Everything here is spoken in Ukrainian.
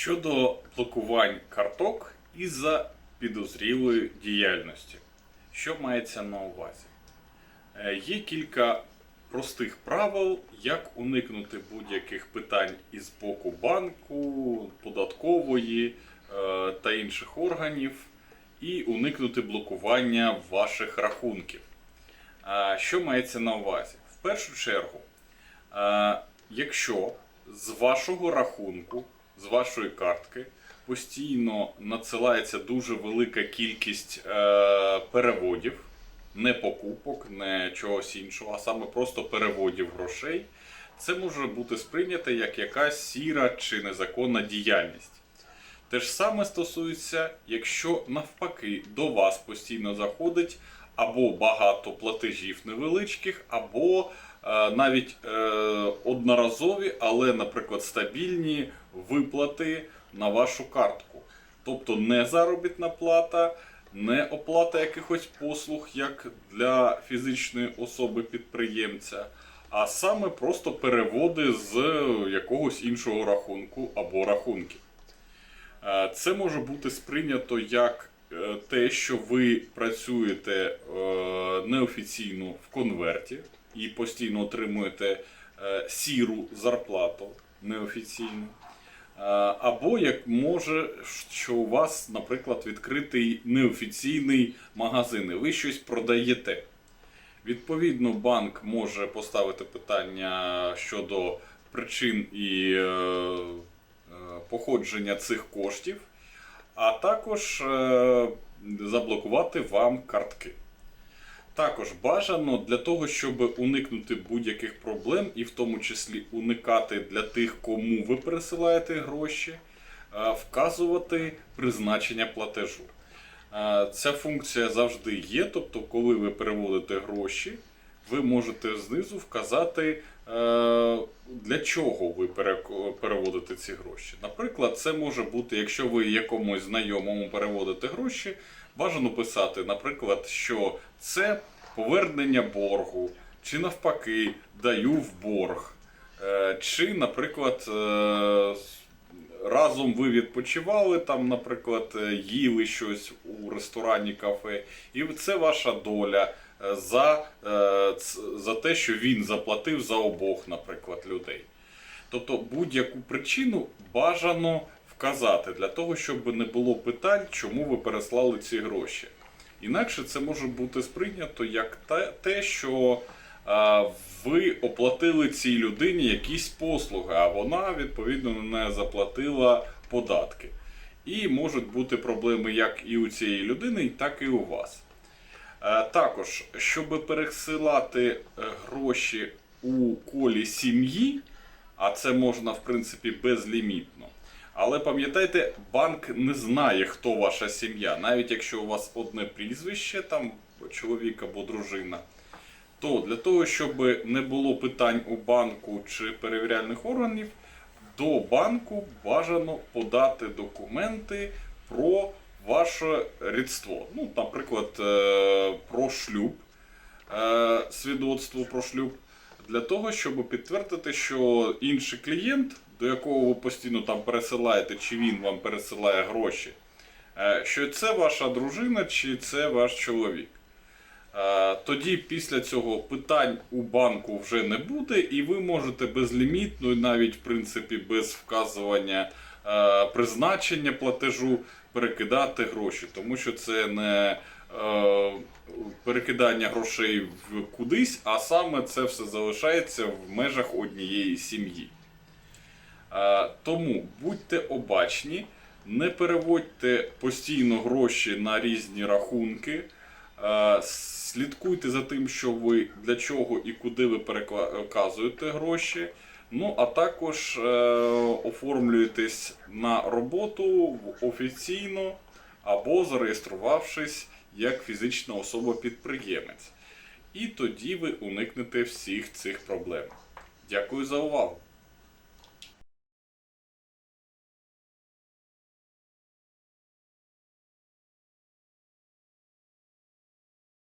Щодо блокувань карток із-за підозрілої діяльності, що мається на увазі? Е, Є кілька простих правил, як уникнути будь-яких питань із боку банку, податкової е, та інших органів, і уникнути блокування ваших рахунків. Що мається на увазі? В першу чергу, е, якщо з вашого рахунку, з вашої картки, постійно надсилається дуже велика кількість е, переводів, не покупок, не чогось іншого, а саме просто переводів грошей, це може бути сприйнято як якась сіра чи незаконна діяльність. Те ж саме стосується, якщо навпаки до вас постійно заходить або багато платежів невеличких, або е, навіть е, одноразові, але, наприклад, стабільні виплати на вашу картку. Тобто не заробітна плата, не оплата якихось послуг, як для фізичної особи підприємця, а саме просто переводи з якогось іншого рахунку або рахунків. Е, Це може бути сприйнято як те, що ви працюєте е, неофіційно в конверті і постійно отримуєте е, сіру зарплату неофіційну. Е, Або як може, що у вас, наприклад, відкритий неофіційний магазин, і ви щось продаєте. Відповідно, банк може поставити питання щодо причин і е, е, походження цих коштів, а також е, заблокувати вам картки. Також бажано для того, щоб уникнути будь-яких проблем, і в тому числі уникати для тих, кому ви пересилаєте гроші, е, вказувати призначення платежу. Е, Ця функція завжди є, тобто, коли ви переводите гроші, ви можете знизу вказати, для чого ви переводите ці гроші. Наприклад, це може бути, якщо ви якомусь знайомому переводите гроші, бажано писати, наприклад, що це повернення боргу, чи навпаки, даю в борг. Е, Чи, наприклад, е, разом ви відпочивали, там, наприклад, е, їли щось у ресторані, кафе, і це ваша доля е, за, е, за те, що він заплатив за обох, наприклад, людей. Тобто будь-яку причину бажано вказати для того, щоб не було питань, чому ви переслали ці гроші. Інакше це може бути сприйнято як те, те що ви оплатили цій людині якісь послуги, а вона відповідно не заплатила податки. І можуть бути проблеми як і у цієї людини, так і у вас. Е, Також, щоб пересилати е, гроші у колі сім'ї, а це можна в принципі безлімітно. Але пам'ятайте, банк не знає, хто ваша сім'я. Навіть якщо у вас одне прізвище, там чоловік або дружина, то для того, щоб не було питань у банку чи перевіряльних органів, до банку бажано подати документи про ваше рідство. Ну, наприклад, е, про шлюб, е, свідоцтво про шлюб, для того, щоб підтвердити, що інший клієнт, до якого ви постійно там пересилаєте, чи він вам пересилає гроші, е, що це ваша дружина чи це ваш чоловік. Е, Тоді після цього питань у банку вже не буде, і ви можете безлімітно, навіть в принципі без вказування е, призначення платежу перекидати гроші, тому що це не е, перекидання грошей в кудись, а саме це все залишається в межах однієї сім'ї. Тому будьте обачні, не переводьте постійно гроші на різні рахунки. Е, Слідкуйте за тим, що ви для чого і куди ви переказуєте гроші. Ну, а також е, оформлюєтесь на роботу офіційно або зареєструвавшись як фізична особа-підприємець. І тоді ви уникнете всіх цих проблем. Дякую за увагу!